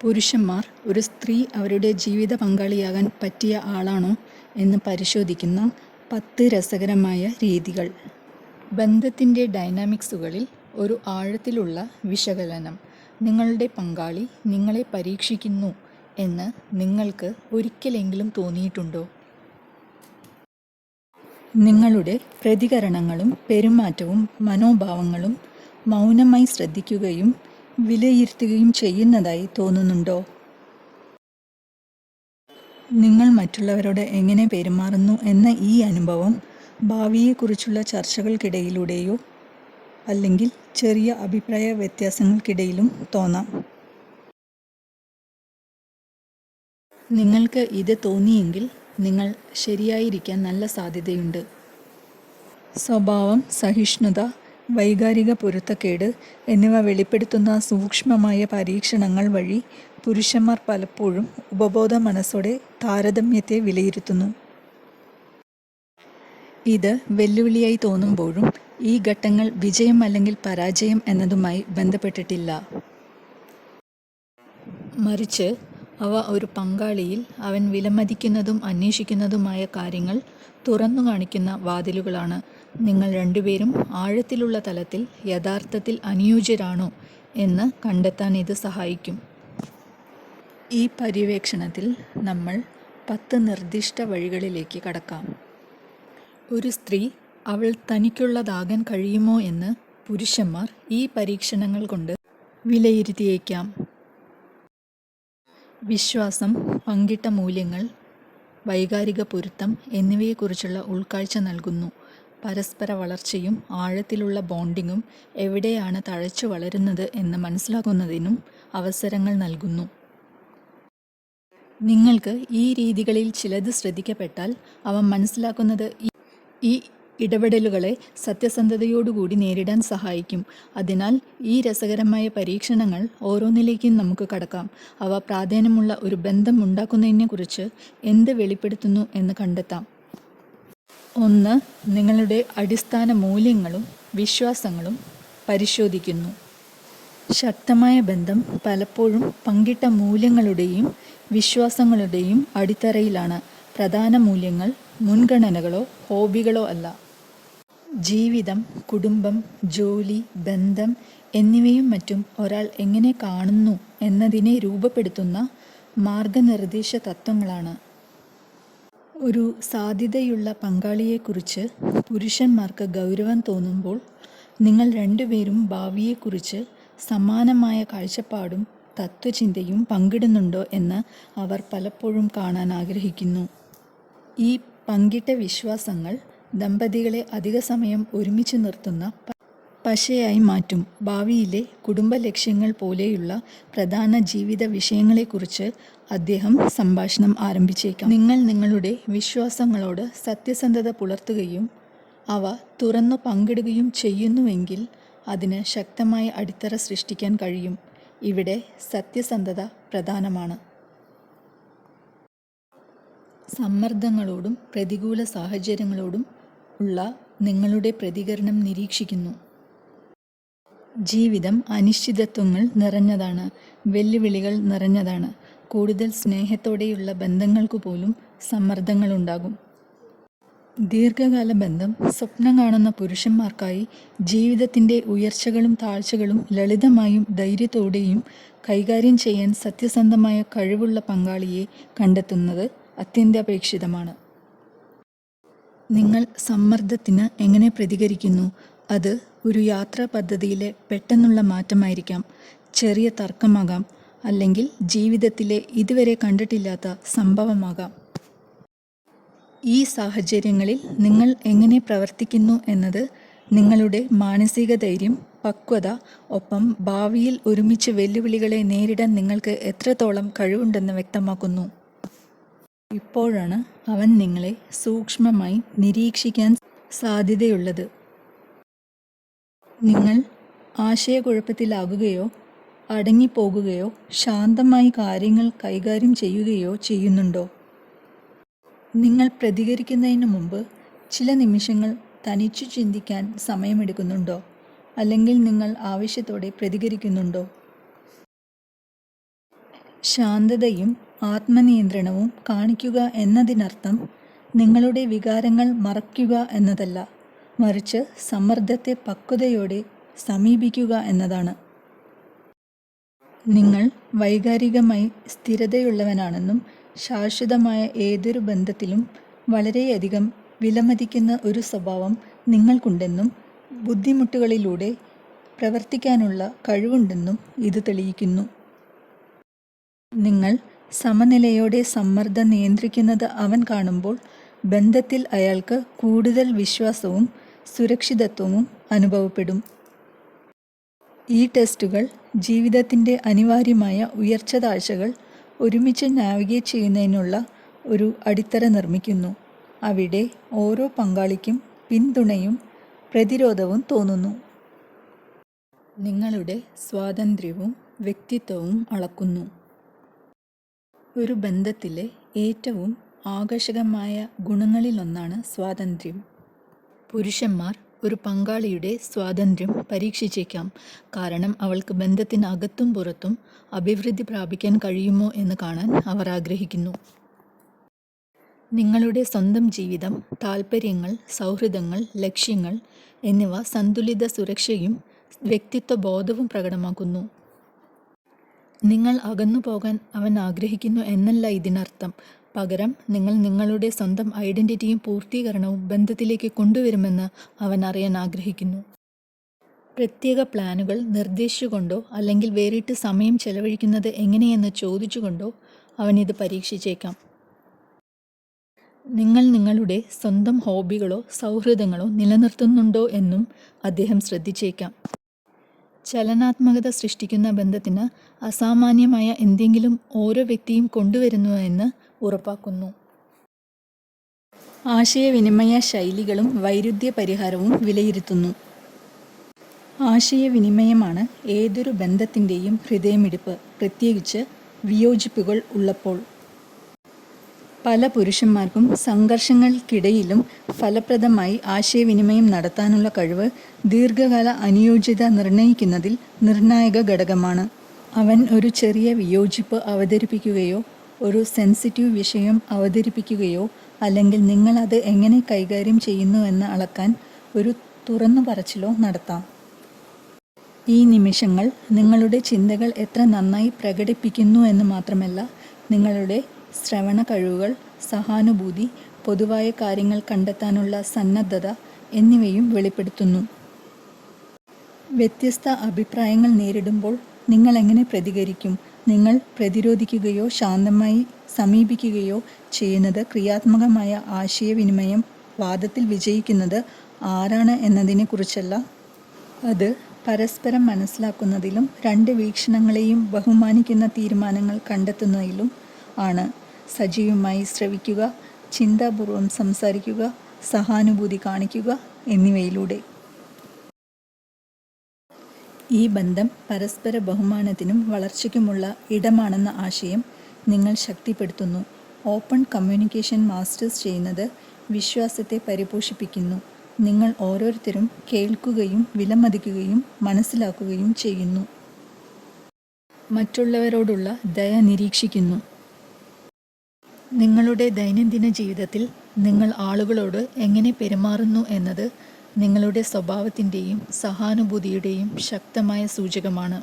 പുരുഷന്മാർ ഒരു സ്ത്രീ അവരുടെ ജീവിത പങ്കാളിയാകാൻ പറ്റിയ ആളാണോ എന്ന് പരിശോധിക്കുന്ന പത്ത് രസകരമായ രീതികൾ. ബന്ധത്തിന്റെ ഡൈനാമിക്സുകളിൽ ഒരു ആഴത്തിലുള്ള വിശകലനം. നിങ്ങളുടെ പങ്കാളി നിങ്ങളെ പരീക്ഷിക്കുന്നു എന്ന് നിങ്ങൾക്ക് ഒരിക്കലെങ്കിലും തോന്നിയിട്ടുണ്ടോ? നിങ്ങളുടെ പ്രതികരണങ്ങളും പെരുമാറ്റവും മനോഭാവങ്ങളും മൗനമായി ശ്രദ്ധിക്കുകയും വിലയിരുത്തുകയും ചെയ്യുന്നതായി തോന്നുന്നുണ്ടോ? നിങ്ങൾ മറ്റുള്ളവരോട് എങ്ങനെ പെരുമാറുന്നു എന്ന ഈ അനുഭവം ഭാവിയെക്കുറിച്ചുള്ള ചർച്ചകൾക്കിടയിലൂടെയോ അല്ലെങ്കിൽ ചെറിയ അഭിപ്രായ വ്യത്യാസങ്ങൾക്കിടയിലും തോന്നാം. നിങ്ങൾക്ക് ഇത് തോന്നിയെങ്കിൽ നിങ്ങൾ ശരിയായിരിക്കാൻ നല്ല സാധ്യതയുണ്ട്. സ്വഭാവം സഹിഷ്ണുത വൈകാരിക പൊരുത്തക്കേട് എന്നിവ വെളിപ്പെടുത്തുന്ന സൂക്ഷ്മമായ പരീക്ഷണങ്ങൾ വഴി പുരുഷന്മാർ പലപ്പോഴും ഉപബോധ മനസ്സോടെ താരതമ്യത്തെ വിലയിരുത്തുന്നു. ഇത് വെല്ലുവിളിയായി തോന്നുമ്പോഴും ഈ ഘട്ടങ്ങൾ വിജയം അല്ലെങ്കിൽ പരാജയം എന്നതുമായി ബന്ധപ്പെട്ടിട്ടില്ല. മറിച്ച് അവ ഒരു പങ്കാളിയിൽ അവൻ വിലമതിക്കുന്നതും അന്വേഷിക്കുന്നതുമായ കാര്യങ്ങൾ തുറന്നു കാണിക്കുന്ന വാതിലുകളാണ് നിങ്ങൾ രണ്ടുപേരും ആഴത്തിലുള്ള തലത്തിൽ യഥാർത്ഥത്തിൽ അനുയോജ്യരാണോ എന്ന് കണ്ടെത്താൻ ഇത് സഹായിക്കും. ഈ പര്യവേക്ഷണത്തിൽ നമ്മൾ പത്ത് നിർദ്ദിഷ്ട വഴികളിലേക്ക് കടക്കാം. ഒരു സ്ത്രീ അവൾ തനിക്കുള്ളതാകാൻ കഴിയുമോ എന്ന് പുരുഷന്മാർ ഈ പരീക്ഷണങ്ങൾ കൊണ്ട് വിലയിരുത്തിയേക്കാം. വിശ്വാസം പങ്കിട്ട മൂല്യങ്ങൾ വൈകാരിക പൊരുത്തം എന്നിവയെക്കുറിച്ചുള്ള ഉൾക്കാഴ്ച നൽകുന്നു. പരസ്പര വളർച്ചയും ആഴത്തിലുള്ള ബോണ്ടിങ്ങും എവിടെയാണ് തഴച്ചു വളരുന്നത് എന്ന് മനസ്സിലാക്കുന്നതിനും അവസരങ്ങൾ നൽകുന്നു. നിങ്ങൾക്ക് ഈ രീതികളിൽ ചിലത് ശ്രദ്ധിക്കപ്പെട്ടാൽ അവ മനസ്സിലാക്കുന്നത് ഈ- ഇടപെടലുകളെ സത്യസന്ധതയോടുകൂടി നേരിടാൻ സഹായിക്കും. അതിനാൽ ഈ രസകരമായ പരീക്ഷണങ്ങൾ ഓരോന്നിലേക്കും നമുക്ക് കടക്കാം. അവ പ്രാധാന്യമുള്ള ഒരു ബന്ധം ഉണ്ടാക്കുന്നതിനെക്കുറിച്ച് എന്ത് വെളിപ്പെടുത്തുന്നു എന്ന് കണ്ടെത്താം. ഒന്ന് നിങ്ങളുടെ അടിസ്ഥാന മൂല്യങ്ങളും വിശ്വാസങ്ങളും പരിശോധിക്കുന്നു. ശക്തമായ ബന്ധം പലപ്പോഴും പങ്കിട്ട മൂല്യങ്ങളുടെയും വിശ്വാസങ്ങളുടെയും അടിത്തറയിലാണ്. പ്രധാന മൂല്യങ്ങൾ മുൻഗണനകളോ ഹോബികളോ അല്ല. ജീവിതം കുടുംബം ജോലി ബന്ധം എന്നിവയും മറ്റും ഒരാൾ എങ്ങനെ കാണുന്നു എന്നതിനെ രൂപപ്പെടുത്തുന്ന മാർഗനിർദ്ദേശ തത്വങ്ങളാണ്. ഒരു സാധ്യതയുള്ള പങ്കാളിയെക്കുറിച്ച് പുരുഷന്മാർക്ക് ഗൗരവം തോന്നുമ്പോൾ നിങ്ങൾ രണ്ടുപേരും ഭാവിയെക്കുറിച്ച് സമാനമായ കാഴ്ചപ്പാടും തത്വചിന്തയും പങ്കിടുന്നുണ്ടോ എന്ന് അവർ പലപ്പോഴും കാണാൻ ആഗ്രഹിക്കുന്നു. ഈ പങ്കിട്ട വിശ്വാസങ്ങൾ ദമ്പതികളെ അധിക സമയം ഒരുമിച്ച് നിർത്തുന്ന പശയായി മാറ്റും. ഭാവിയിലെ കുടുംബ ലക്ഷ്യങ്ങൾ പോലെയുള്ള പ്രധാന ജീവിത വിഷയങ്ങളെക്കുറിച്ച് അദ്ദേഹം സംഭാഷണം ആരംഭിച്ചേക്കാം. നിങ്ങൾ നിങ്ങളുടെ വിശ്വാസങ്ങളോട് സത്യസന്ധത പുലർത്തുകയും അവ തുറന്നു പങ്കിടുകയും ചെയ്യുന്നുവെങ്കിൽ അതിന് ശക്തമായ അടിത്തറ സൃഷ്ടിക്കാൻ കഴിയും. ഇവിടെ സത്യസന്ധത പ്രധാനമാണ്. സമ്മർദ്ദങ്ങളോടും പ്രതികൂല സാഹചര്യങ്ങളോടും ഉള്ള നിങ്ങളുടെ പ്രതികരണം നിരീക്ഷിക്കുന്നു. ജീവിതം അനിശ്ചിതത്വങ്ങൾ നിറഞ്ഞതാണ് വെല്ലുവിളികൾ നിറഞ്ഞതാണ്. കൂടുതൽ സ്നേഹത്തോടെയുള്ള ബന്ധങ്ങൾക്ക് പോലും സമ്മർദ്ദങ്ങളുണ്ടാകും. ദീർഘകാല ബന്ധം സ്വപ്നം കാണുന്ന പുരുഷന്മാർക്കായി ജീവിതത്തിന്റെ ഉയർച്ചകളും താഴ്ചകളും ലളിതമായും ധൈര്യത്തോടെയും കൈകാര്യം ചെയ്യാൻ സത്യസന്ധമായ കഴിവുള്ള പങ്കാളിയെ കണ്ടെത്തുന്നത് അത്യന്താപേക്ഷിതമാണ്. നിങ്ങൾ സമ്മർദ്ദത്തിന് എങ്ങനെ പ്രതികരിക്കുന്നു? അത് ഒരു യാത്രാ പദ്ധതിയിലെ പെട്ടെന്നുള്ള മാറ്റമായിരിക്കാം ചെറിയ തർക്കമാകാം അല്ലെങ്കിൽ ജീവിതത്തിലെ ഇതുവരെ കണ്ടിട്ടില്ലാത്ത സംഭവമാകാം. ഈ സാഹചര്യങ്ങളിൽ നിങ്ങൾ എങ്ങനെ പ്രവർത്തിക്കുന്നു എന്നത് നിങ്ങളുടെ മാനസിക ധൈര്യം പക്വത ഒപ്പം ഭാവിയിൽ ഒരുമിച്ച് വെല്ലുവിളികളെ നേരിടാൻ നിങ്ങൾക്ക് എത്രത്തോളം കഴിവുണ്ടെന്ന് വ്യക്തമാക്കുന്നു. ഇപ്പോഴാണ് അവൻ നിങ്ങളെ സൂക്ഷ്മമായി നിരീക്ഷിക്കാൻ സാധ്യതയുള്ളത്. നിങ്ങൾ ആശയക്കുഴപ്പത്തിലാകുകയോ അടങ്ങിപ്പോകുകയോ ശാന്തമായി കാര്യങ്ങൾ കൈകാര്യം ചെയ്യുകയോ ചെയ്യുന്നുണ്ടോ? നിങ്ങൾ പ്രതികരിക്കുന്നതിന് മുമ്പ് ചില നിമിഷങ്ങൾ തനിച്ചു ചിന്തിക്കാൻ സമയമെടുക്കുന്നുണ്ടോ? അല്ലെങ്കിൽ നിങ്ങൾ ആവശ്യത്തോടെ പ്രതികരിക്കുന്നുണ്ടോ? ശാന്തതയും ആത്മനിയന്ത്രണവും കാണിക്കുക എന്നതിനർത്ഥം നിങ്ങളുടെ വികാരങ്ങൾ മറയ്ക്കുക എന്നതല്ല. മറിച്ച് സമ്മർദ്ദത്തെ പക്വതയോടെ സമീപിക്കുക എന്നതാണ്. നിങ്ങൾ വൈകാരികമായി സ്ഥിരതയുള്ളവനാണെന്നും ശാശ്വതമായ ഏതൊരു ബന്ധത്തിലും വളരെയധികം വിലമതിക്കുന്ന ഒരു സ്വഭാവം നിങ്ങൾക്കുണ്ടെന്നും ബുദ്ധിമുട്ടുകളിലൂടെ പ്രവർത്തിക്കാനുള്ള കഴിവുണ്ടെന്നും ഇത് തെളിയിക്കുന്നു. നിങ്ങൾ സമനിലയോടെ സമ്മർദ്ദം നിയന്ത്രിക്കുന്നത് അവൻ കാണുമ്പോൾ ബന്ധത്തിൽ അയാൾക്ക് കൂടുതൽ വിശ്വാസവും സുരക്ഷിതത്വവും അനുഭവപ്പെടും. ഈ ടെസ്റ്റുകൾ ജീവിതത്തിന്റെ അനിവാര്യമായ ഉയർച്ച താഴ്ചകൾ ഒരുമിച്ച് നാവിഗേറ്റ് ചെയ്യുന്നതിനുള്ള ഒരു അടിത്തറ നിർമ്മിക്കുന്നു. അവിടെ ഓരോ പങ്കാളിക്കും പിന്തുണയും പ്രതിരോധവും തോന്നുന്നു. നിങ്ങളുടെ സ്വാതന്ത്ര്യവും വ്യക്തിത്വവും അളക്കുന്നു. ഒരു ബന്ധത്തിലെ ഏറ്റവും ആകർഷകമായ ഗുണങ്ങളിലൊന്നാണ് സ്വാതന്ത്ര്യം. പുരുഷന്മാർ ഒരു പങ്കാളിയുടെ സ്വാതന്ത്ര്യം പരീക്ഷിച്ചേക്കാം. കാരണം അവൾക്ക് ബന്ധത്തിനകത്തും പുറത്തും അഭിവൃദ്ധി പ്രാപിക്കാൻ കഴിയുമോ എന്ന് കാണാൻ അവർ ആഗ്രഹിക്കുന്നു. നിങ്ങളുടെ സ്വന്തം ജീവിതം താൽപ്പര്യങ്ങൾ സൗഹൃദങ്ങൾ ലക്ഷ്യങ്ങൾ എന്നിവ സന്തുലിത സുരക്ഷയും വ്യക്തിത്വ ബോധവും പ്രകടമാക്കുന്നു. നിങ്ങൾ അകന്നു പോകാൻ അവൻ ആഗ്രഹിക്കുന്നു എന്നല്ല ഇതിനർത്ഥം. പകരം നിങ്ങൾ നിങ്ങളുടെ സ്വന്തം ഐഡന്റിറ്റിയും പൂർത്തീകരണവും ബന്ധത്തിലേക്ക് കൊണ്ടുവരുമെന്ന് അവൻ അറിയാൻ ആഗ്രഹിക്കുന്നു. പ്രത്യേക പ്ലാനുകൾ നിർദ്ദേശിച്ചുകൊണ്ടോ അല്ലെങ്കിൽ വേറിട്ട് സമയം ചെലവഴിക്കുന്നത് എങ്ങനെയെന്ന് ചോദിച്ചുകൊണ്ടോ അവൻ ഇത് പരീക്ഷിച്ചേക്കാം. നിങ്ങൾ നിങ്ങളുടെ സ്വന്തം ഹോബികളോ സൗഹൃദങ്ങളോ നിലനിർത്തുന്നുണ്ടോ എന്നും അദ്ദേഹം ശ്രദ്ധിച്ചേക്കാം. ചലനാത്മകത സൃഷ്ടിക്കുന്ന ബന്ധത്തിന് അസാമാന്യമായ എന്തെങ്കിലും ഓരോ വ്യക്തിയും കൊണ്ടുവരുന്നുവെന്ന് ഉറപ്പാക്കുന്നു. ആശയവിനിമയ ശൈലികളും വൈരുദ്ധ്യ പരിഹാരവും വിലയിരുത്തുന്നു. ആശയവിനിമയമാണ് ഏതൊരു ബന്ധത്തിന്റെയും ഹൃദയമിടിപ്പ് പ്രത്യേകിച്ച് വിയോജിപ്പുകൾ ഉള്ളപ്പോൾ. പല പുരുഷന്മാർക്കും സംഘർഷങ്ങൾക്കിടയിലും ഫലപ്രദമായി ആശയവിനിമയം നടത്താനുള്ള കഴിവ് ദീർഘകാല അനുയോജ്യത നിർണയിക്കുന്നതിൽ നിർണായക ഘടകമാണ്. അവൻ ഒരു ചെറിയ വിയോജിപ്പ് അവതരിപ്പിക്കുകയോ ഒരു സെൻസിറ്റീവ് വിഷയം അവതരിപ്പിക്കുകയോ അല്ലെങ്കിൽ നിങ്ങൾ അത് എങ്ങനെ കൈകാര്യം ചെയ്യുന്നു എന്ന് അളക്കാൻ ഒരു തുറന്നു പറച്ചിലോ നടത്താം. ഈ നിമിഷങ്ങൾ നിങ്ങളുടെ ചിന്തകൾ എത്ര നന്നായി പ്രകടിപ്പിക്കുന്നു എന്ന് മാത്രമല്ല നിങ്ങളുടെ ശ്രവണ കഴിവുകൾ സഹാനുഭൂതി പൊതുവായ കാര്യങ്ങൾ കണ്ടെത്താനുള്ള സന്നദ്ധത എന്നിവയും വെളിപ്പെടുത്തുന്നു. വ്യത്യസ്ത അഭിപ്രായങ്ങൾ നേരിടുമ്പോൾ നിങ്ങൾ എങ്ങനെ പ്രതികരിക്കും? നിങ്ങൾ പ്രതിരോധിക്കുകയോ ശാന്തമായി സമീപിക്കുകയോ ചെയ്യുന്നത് ക്രിയാത്മകമായ ആശയവിനിമയം വാദത്തിൽ വിജയിക്കുന്നത് ആരാണ് എന്നതിനെക്കുറിച്ചല്ല. അത് പരസ്പരം മനസ്സിലാക്കുന്നതിലും രണ്ട് വീക്ഷണങ്ങളെയും ബഹുമാനിക്കുന്ന തീരുമാനങ്ങൾ കണ്ടെത്തുന്നതിലും ആണ്. സജീവമായി ശ്രവിക്കുക ചിന്താപൂർവം സംസാരിക്കുക സഹാനുഭൂതി കാണിക്കുക എന്നിവയിലൂടെ. ഈ ബന്ധം പരസ്പര ബഹുമാനത്തിനും വളർച്ചയ്ക്കുമുള്ള ഇടമാണെന്ന ആശയം നിങ്ങൾ ശക്തിപ്പെടുത്തുന്നു. ഓപ്പൺ കമ്മ്യൂണിക്കേഷൻ മാസ്റ്റേഴ്സ് ചെയ്യുന്നത് വിശ്വാസത്തെ പരിപോഷിപ്പിക്കുന്നു. നിങ്ങൾ ഓരോരുത്തരും കേൾക്കുകയും വിലമതിക്കുകയും മനസ്സിലാക്കുകയും ചെയ്യുന്നു. മറ്റുള്ളവരോടുള്ള ദയ നിരീക്ഷിക്കുന്നു. നിങ്ങളുടെ ദൈനംദിന ജീവിതത്തിൽ നിങ്ങൾ ആളുകളോട് എങ്ങനെ പെരുമാറുന്നു എന്നത് നിങ്ങളുടെ സ്വഭാവത്തിന്റെയും സഹാനുഭൂതിയുടെയും ശക്തമായ സൂചകമാണ്.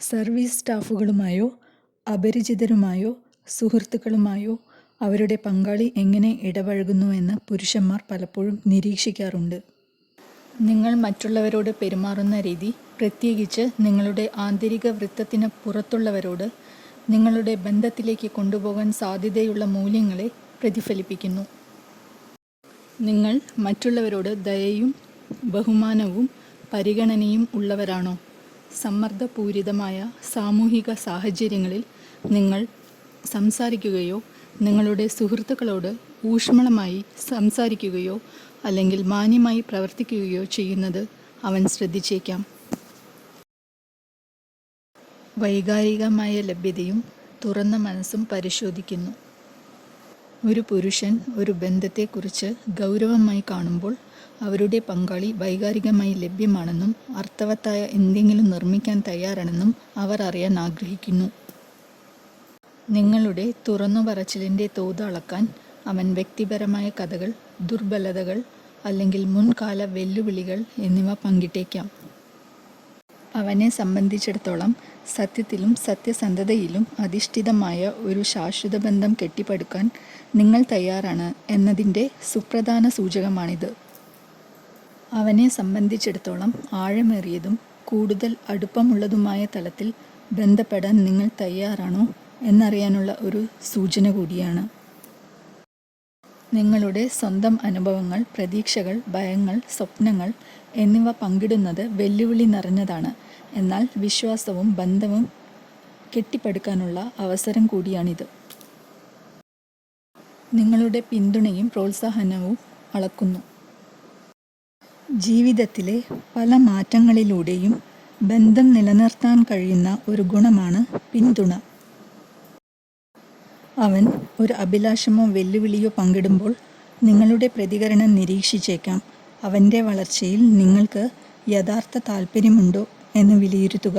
സർവീസ് സ്റ്റാഫുകളുമായോ അപരിചിതരുമായോ സുഹൃത്തുക്കളുമായോ അവരുടെ പങ്കാളി എങ്ങനെ ഇടപഴകുന്നുവെന്ന് പുരുഷന്മാർ പലപ്പോഴും നിരീക്ഷിക്കാറുണ്ട്. നിങ്ങൾ മറ്റുള്ളവരോട് പെരുമാറുന്ന രീതി പ്രത്യേകിച്ച് നിങ്ങളുടെ ആന്തരിക വൃത്തത്തിന് പുറത്തുള്ളവരോട് നിങ്ങളുടെ ബന്ധത്തിലേക്ക് കൊണ്ടുപോകാൻ സാധ്യതയുള്ള മൂല്യങ്ങളെ പ്രതിഫലിപ്പിക്കുന്നു. നിങ്ങൾ മറ്റുള്ളവരോട് ദയയും ബഹുമാനവും പരിഗണനയും ഉള്ളവരാണോ? സമ്മർദ്ദപൂരിതമായ സാമൂഹിക സാഹചര്യങ്ങളിൽ നിങ്ങൾ സംസാരിക്കുകയോ നിങ്ങളുടെ സുഹൃത്തുക്കളോട് ഊഷ്മളമായി സംസാരിക്കുകയോ അല്ലെങ്കിൽ മാന്യമായി പ്രവർത്തിക്കുകയോ ചെയ്യുന്നത് അവൻ ശ്രദ്ധിച്ചേക്കാം. വൈകാരികമായ ലഭ്യതയും തുറന്ന മനസ്സും പരിശോധിക്കുന്നു. ഒരു പുരുഷൻ ഒരു ബന്ധത്തെക്കുറിച്ച് ഗൗരവമായി കാണുമ്പോൾ അവരുടെ പങ്കാളി വൈകാരികമായി ലഭ്യമാണെന്നും അർത്ഥവത്തായ എന്തെങ്കിലും നിർമ്മിക്കാൻ തയ്യാറാണെന്നും അവർ അറിയാൻ ആഗ്രഹിക്കുന്നു. നിങ്ങളുടെ തുറന്നു പറച്ചിലിന്റെ തോത് അളക്കാൻ അവൻ വ്യക്തിപരമായ കഥകൾ ദുർബലതകൾ അല്ലെങ്കിൽ മുൻകാല വെല്ലുവിളികൾ എന്നിവ പങ്കിട്ടേക്കാം. അവനെ സംബന്ധിച്ചിടത്തോളം സത്യത്തിലും സത്യസന്ധതയിലും അധിഷ്ഠിതമായ ഒരു ശാശ്വത ബന്ധം കെട്ടിപ്പടുക്കാൻ നിങ്ങൾ തയ്യാറാണ് എന്നതിന്റെ സുപ്രധാന സൂചകമാണിത്. അവനെ സംബന്ധിച്ചിടത്തോളം ആഴമേറിയതും കൂടുതൽ അടുപ്പമുള്ളതുമായ തലത്തിൽ ബന്ധപ്പെടാൻ നിങ്ങൾ തയ്യാറാണോ എന്നറിയാനുള്ള ഒരു സൂചന കൂടിയാണ്. നിങ്ങളുടെ സ്വന്തം അനുഭവങ്ങൾ പ്രതീക്ഷകൾ ഭയങ്ങൾ സ്വപ്നങ്ങൾ എന്നിവ പങ്കിടുന്നത് വെല്ലുവിളി നിറഞ്ഞതാണ്. എന്നാൽ വിശ്വാസവും ബന്ധവും കെട്ടിപ്പടുക്കാനുള്ള അവസരം കൂടിയാണിത്. നിങ്ങളുടെ പിന്തുണയും പ്രോത്സാഹനവും അളക്കുന്നു. ജീവിതത്തിലെ പല മാറ്റങ്ങളിലൂടെയും ബന്ധം നിലനിർത്താൻ കഴിയുന്ന ഒരു ഗുണമാണ് പിന്തുണ. അവൻ ഒരു അഭിലാഷമോ വെല്ലുവിളിയോ പങ്കിടുമ്പോൾ നിങ്ങളുടെ പ്രതികരണം നിരീക്ഷിച്ചേക്കാം. അവന്റെ വളർച്ചയിൽ നിങ്ങൾക്ക് യഥാർത്ഥ താല്പര്യമുണ്ടോ എന്ന് വിലയിരുത്തുക.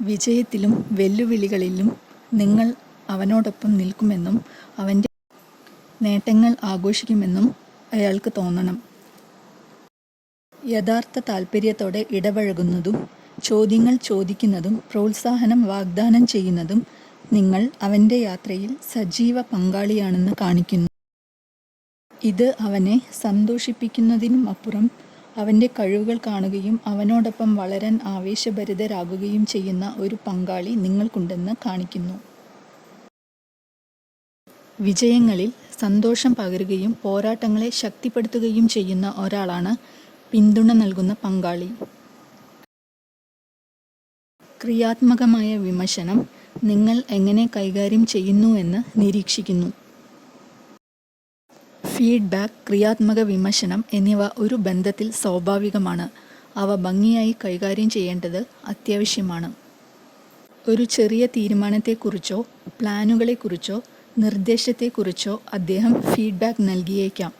വിജയത്തിലും വെല്ലുവിളികളിലും നിങ്ങൾ അവനോടൊപ്പം നിൽക്കുമെന്നും അവന്റെ നേട്ടങ്ങൾ ആഘോഷിക്കുമെന്നും അയാൾക്ക് തോന്നണം. യഥാർത്ഥ താല്പര്യത്തോടെ ഇടപഴകുന്നതും ചോദ്യങ്ങൾ ചോദിക്കുന്നതും പ്രോത്സാഹനം വാഗ്ദാനം ചെയ്യുന്നതും നിങ്ങൾ അവന്റെ യാത്രയിൽ സജീവ പങ്കാളിയാണെന്ന് കാണിക്കുന്നു. ഇത് അവനെ സന്തോഷിപ്പിക്കുന്നതിനും അപ്പുറം അവന്റെ കഴിവുകൾ കാണുകയും അവനോടൊപ്പം വളരാൻ ആവേശഭരിതരാകുകയും ചെയ്യുന്ന ഒരു പങ്കാളി നിങ്ങൾക്കുണ്ടെന്ന് കാണിക്കുന്നു. വിജയങ്ങളിൽ സന്തോഷം പകരുകയും പോരാട്ടങ്ങളെ ശക്തിപ്പെടുത്തുകയും ചെയ്യുന്ന ഒരാളാണ് പിന്തുണ നൽകുന്ന പങ്കാളി. ക്രിയാത്മകമായ വിമർശനം നിങ്ങൾ എങ്ങനെ കൈകാര്യം ചെയ്യുന്നുവെന്ന് നിരീക്ഷിക്കുന്നു. ഫീഡ്ബാക്ക് ക്രിയാത്മക വിമർശനം എന്നിവ ഒരു ബന്ധത്തിൽ സ്വാഭാവികമാണ്. അവ ഭംഗിയായി കൈകാര്യം ചെയ്യേണ്ടത് അത്യാവശ്യമാണ്. ഒരു ചെറിയ തീരുമാനത്തെക്കുറിച്ചോ പ്ലാനുകളെക്കുറിച്ചോ നിർദ്ദേശത്തെക്കുറിച്ചോ അദ്ദേഹം ഫീഡ്ബാക്ക് നൽകിയേക്കാം.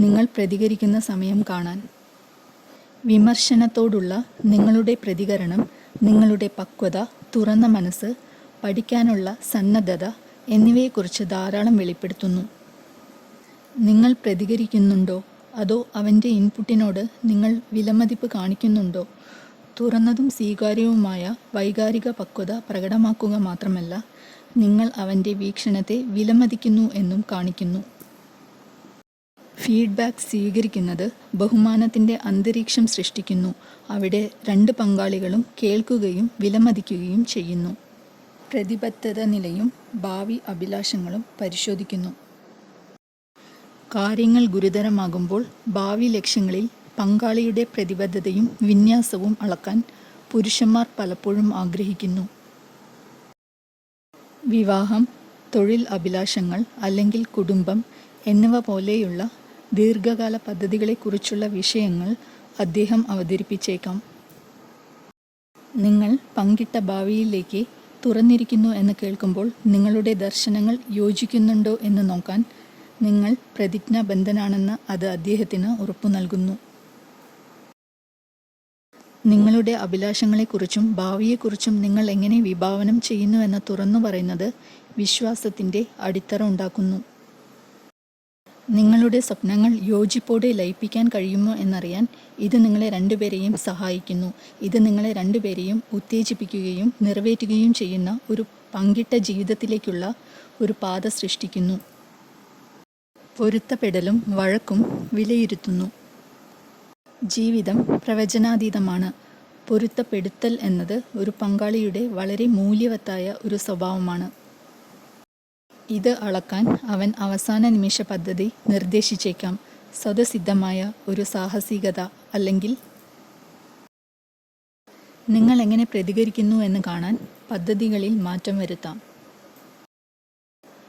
നിങ്ങൾ പ്രതികരിക്കുന്ന സമയം കാണാൻ. വിമർശനത്തോടുള്ള നിങ്ങളുടെ പ്രതികരണം നിങ്ങളുടെ പക്വത തുറന്ന മനസ്സ് പഠിക്കാനുള്ള സന്നദ്ധത എന്നിവയെക്കുറിച്ച് ധാരാളം വെളിപ്പെടുത്തുന്നു. നിങ്ങൾ പ്രതികരിക്കുന്നുണ്ടോ? അതോ അവന്റെ ഇൻപുട്ടിനോട് നിങ്ങൾ വിലമതിപ്പ് കാണിക്കുന്നുണ്ടോ? തുറന്നതും സ്വീകാര്യവുമായ വൈകാരിക പക്വത പ്രകടമാക്കുക മാത്രമല്ല നിങ്ങൾ അവന്റെ വീക്ഷണത്തെ വിലമതിക്കുന്നു എന്നും കാണിക്കുന്നു. ഫീഡ്ബാക്ക് സ്വീകരിക്കുന്നത് ബഹുമാനത്തിന്റെ അന്തരീക്ഷം സൃഷ്ടിക്കുന്നു. അവിടെ രണ്ട് പങ്കാളികളും കേൾക്കുകയും വിലമതിക്കുകയും ചെയ്യുന്നു. പ്രതിബദ്ധത നിലയും ഭാവി അഭിലാഷങ്ങളും പരിശോധിക്കുന്നു. കാര്യങ്ങൾ ഗുരുതരമാകുമ്പോൾ ഭാവി ലക്ഷ്യങ്ങളിൽ പങ്കാളിയുടെ പ്രതിബദ്ധതയും വിന്യാസവും അളക്കാൻ പുരുഷന്മാർ പലപ്പോഴും ആഗ്രഹിക്കുന്നു. വിവാഹം തൊഴിൽ അഭിലാഷങ്ങൾ അല്ലെങ്കിൽ കുടുംബം എന്നിവ പോലെയുള്ള ദീർഘകാല പദ്ധതികളെക്കുറിച്ചുള്ള വിഷയങ്ങൾ അദ്ദേഹം അവതരിപ്പിച്ചേക്കാം. നിങ്ങൾ പങ്കിട്ട ഭാവിയിലേക്ക് തുറന്നിരിക്കുന്നു എന്ന് കേൾക്കുമ്പോൾ നിങ്ങളുടെ ദർശനങ്ങൾ യോജിക്കുന്നുണ്ടോ എന്ന് നോക്കാൻ നിങ്ങൾ പ്രതിജ്ഞാബദ്ധനാണെന്ന് അത് അദ്ദേഹത്തിന് ഉറപ്പു നൽകുന്നു. നിങ്ങളുടെ അഭിലാഷങ്ങളെക്കുറിച്ചും ഭാവിയെക്കുറിച്ചും നിങ്ങൾ എങ്ങനെ വിഭാവനം ചെയ്യുന്നുവെന്ന് തുറന്നു പറയുന്നത് വിശ്വാസത്തിന്റെ അടിത്തറ ഉണ്ടാക്കുന്നു. നിങ്ങളുടെ സ്വപ്നങ്ങൾ യോജിപ്പോടെ ലയിപ്പിക്കാൻ കഴിയുമോ എന്നറിയാൻ ഇത് നിങ്ങളെ രണ്ടുപേരെയും സഹായിക്കുന്നു. ഇത് നിങ്ങളെ രണ്ടുപേരെയും ഉത്തേജിപ്പിക്കുകയും നിറവേറ്റുകയും ചെയ്യുന്ന ഒരു പങ്കിട്ട ജീവിതത്തിലേക്കുള്ള ഒരു പാത സൃഷ്ടിക്കുന്നു. പൊരുത്തപ്പെടലും വഴക്കും വിലയിരുത്തുന്നു. ജീവിതം പ്രവചനാതീതമാണ്. പൊരുത്തപ്പെടുത്തൽ എന്നത് ഒരു പങ്കാളിയുടെ വളരെ മൂല്യവത്തായ ഒരു സ്വഭാവമാണ്. ഇത് അളക്കാൻ അവൻ അവസാന നിമിഷ പദ്ധതി നിർദ്ദേശിച്ചേക്കാം. സ്വതസിദ്ധമായ ഒരു സാഹസികത അല്ലെങ്കിൽ നിങ്ങൾ എങ്ങനെ പ്രതികരിക്കുന്നു എന്ന് കാണാൻ പദ്ധതികളിൽ മാറ്റം വരുത്താം.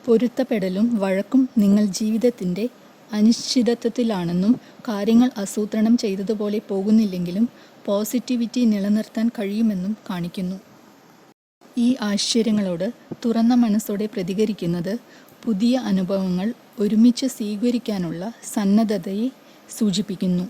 പൊരുത്തപ്പെടലും വഴക്കും നിങ്ങൾ ജീവിതത്തിന്റെ അനിശ്ചിതത്വത്തിലാണെന്നും കാര്യങ്ങൾ ആസൂത്രണം ചെയ്തതുപോലെ പോകുന്നില്ലെങ്കിലും പോസിറ്റിവിറ്റി നിലനിർത്താൻ കഴിയുമെന്നും കാണിക്കുന്നു. ഈ ആശ്ചര്യങ്ങളോട് തുറന്ന മനസ്സോടെ പ്രതികരിക്കുന്നത് പുതിയ അനുഭവങ്ങൾ ഒരുമിച്ച് സ്വീകരിക്കാനുള്ള സന്നദ്ധതയെ സൂചിപ്പിക്കുന്നു.